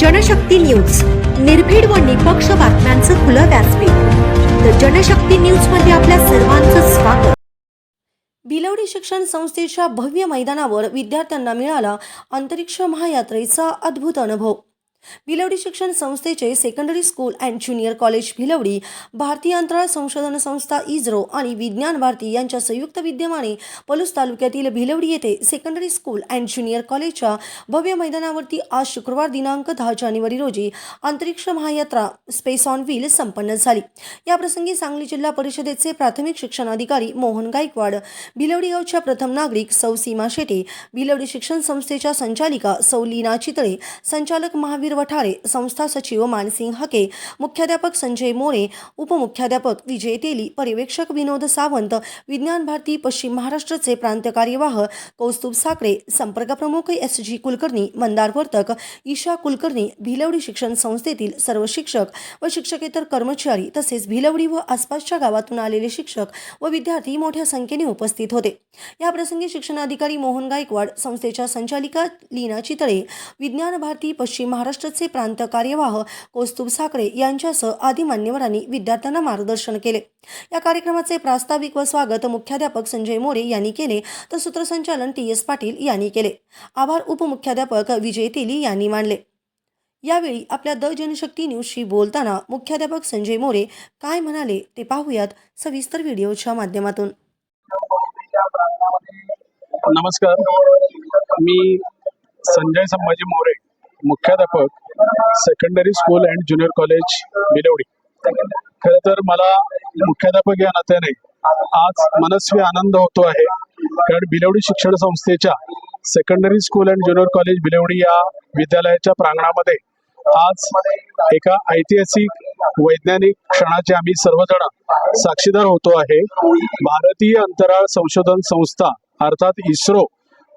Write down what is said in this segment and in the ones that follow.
Janshakti news. निर्भीड व निपक्ष बातम्यांचं खुलं व्यासपीठ. तर जनशक्ती न्यूजमध्ये आपल्या सर्वांचं स्वागत. भिलवडी शिक्षण संस्थेच्या भव्य मैदानावर विद्यार्थ्यांना मिळाला अंतरिक्ष महायात्रेचा अद्भुत अनुभव. भिलवडी शिक्षण संस्थेचे secondary school and junior college Bhilwadi भारतीय अंतराळ संशोधन संस्था इस्रो आणि विज्ञान भारती यांच्या संयुक्त विद्यमाने पलूस तालुक्यातील भिलवडी येथे सेकंडरी स्कूल अँड ज्युनियर कॉलेजच्या भव्य मैदानावरती आज शुक्रवार दिनांक दहा जानेवारी रोजी अंतरिक्ष महायात्रा स्पेस ऑन व्हील संपन्न झाली. याप्रसंगी सांगली जिल्हा परिषदेचे प्राथमिक शिक्षण अधिकारी मोहन गायकवाड भिलवडी गावच्या प्रथम नागरिक सौ सीमा शेटे भिलवडी शिक्षण संस्थेच्या संचालिका सौ लीना चितळे संचालक महावीर वठारे संस्था सचिव मानसिंग हके मुख्याध्यापक संजय मोरे उपमुख्याध्यापक विजय तेली पर्यवेक्षक विनोद सावंत विज्ञान भारती पश्चिम महाराष्ट्राचे प्रांत कार्यवाह कौस्तुभ साकरे संपर्क प्रमुख एस जी कुलकर्णी मंदार वर्तक ईशा कुलकर्णी भिलवडी शिक्षण संस्थेतील सर्व शिक्षक व शिक्षकेतर कर्मचारी तसेच भिलवडी व आसपासच्या गावातून आलेले शिक्षक व विद्यार्थी मोठ्या संख्येने उपस्थित होते. या प्रसंगी शिक्षणाधिकारी मोहन गायकवाड संस्थेच्या संचालिका लीना चितळे विज्ञान भारती पश्चिम महाराष्ट्र महाराष्ट्राचे प्रांत कार्यवाह कौस्तुभ साखरे यांच्यासह आदी मान्यवरांनी विद्यार्थ्यांना मार्गदर्शन केले. या कार्यक्रमाचे प्रास्ताविक व स्वागत मुख्याध्यापक संजय मोरे यांनी केले तर सूत्रसंचालन टी एस पाटील यांनी केले. आभार उपमुख्याध्यापक विजय तेली यांनी मानले. यावेळी आपल्या द जनशक्ती न्यूजशी बोलताना मुख्याध्यापक संजय मोरे काय म्हणाले ते पाहूयात सविस्तर व्हिडिओच्या माध्यमातून. नमस्कार. मी संजय संभाजी मोरे मुख्याध्यापक secondary school and junior college Bilwadi खरं तर मला मुख्याध्यापक या नात्याने आज मनस्वी आनंद होतो आहे. कारण बिलवडी शिक्षण संस्थेच्या secondary school and junior college Bilwadi या विद्यालयाच्या प्रांगणामध्ये आज एका ऐतिहासिक वैज्ञानिक क्षणाचे आम्ही सर्वजण साक्षीदार होतो आहे. भारतीय अंतराळ संशोधन संस्था अर्थात इस्रो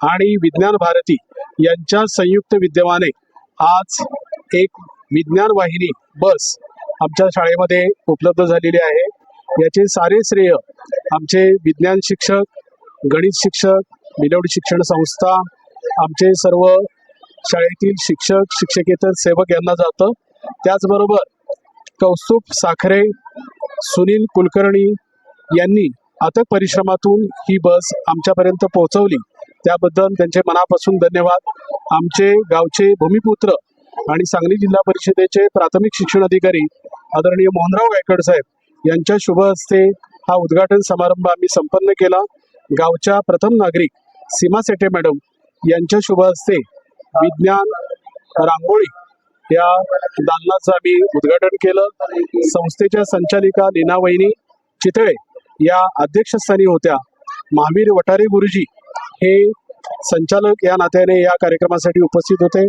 आणि विज्ञान भारती यांच्या संयुक्त विद्यमाने आज एक विज्ञान वाहिनी बस आमच्या शाळेमध्ये उपलब्ध झालेली आहे. याचे सारे श्रेय आमचे विज्ञान शिक्षक गणित शिक्षक बिलवडी शिक्षण संस्था आमचे सर्व शाळेतील शिक्षक शिक्षकेतर सेवक यांना जातं. त्याचबरोबर कौस्तुभ साखरे सुनील कुलकर्णी यांनी अथक परिश्रमातून ही बस आमच्यापर्यंत पोहोचवली. त्याबद्दल त्यांचे मनापासून धन्यवाद. आमचे गावचे भूमिपुत्र आणि सांगली जिल्हा परिषदेचे प्राथमिक शिक्षण अधिकारी आदरणीय मोहनराव गायकड साहेब यांच्या शुभ हस्ते हा उद्घाटन समारंभ आम्ही संपन्न केला. गावच्या प्रथम नागरिक सीमा सेटे मॅडम यांच्या शुभ हस्ते विज्ञान रांगोळी या दालनाचं आम्ही उद्घाटन केलं. संस्थेच्या संचालिका लीना वहिनी चितळे या अध्यक्षस्थानी होत्या महावीर वटारे गुरुजी. हे संचालक या नात्याने या कार्यक्रमासाठी उपस्थित होते.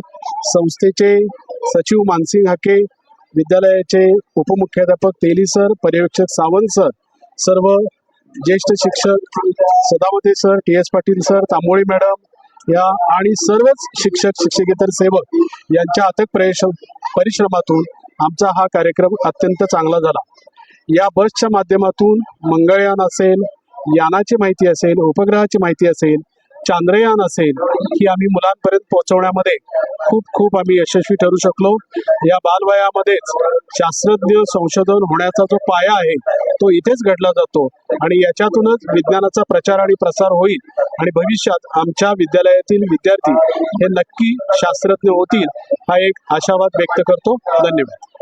संस्थेचे सचिव मानसिंग हाके विद्यालयाचे उपमुख्याध्यापक तेली सर पर्यवेक्षक सावंत सर सर्व ज्येष्ठ शिक्षक Sadamate sir T S Patil sir Tamboli madam या आणि सर्वच शिक्षक शिक्षकेतर सेवक यांच्या अथक प्रयश परिश्रमातून आमचा हा कार्यक्रम अत्यंत चांगला झाला. या बसच्या माध्यमातून मंगळयान असेल यानाची माहिती असेल उपग्रहाची माहिती असेल चांद्रयान असेल ही आम्ही मुलांपर्यंत पोहोचवण्यामध्ये खूप खूप आम्ही यशस्वी ठरू शकलो. या बालवयामध्येच शास्त्रज्ञ संशोधन होण्याचा जो पाया आहे तो इथेच घडला जातो आणि याच्यातूनच विज्ञानाचा प्रचार आणि प्रसार होईल आणि भविष्यात आमच्या विद्यालयातील विद्यार्थी हे नक्की शास्त्रज्ञ होतील हा एक आशावाद व्यक्त करतो. धन्यवाद.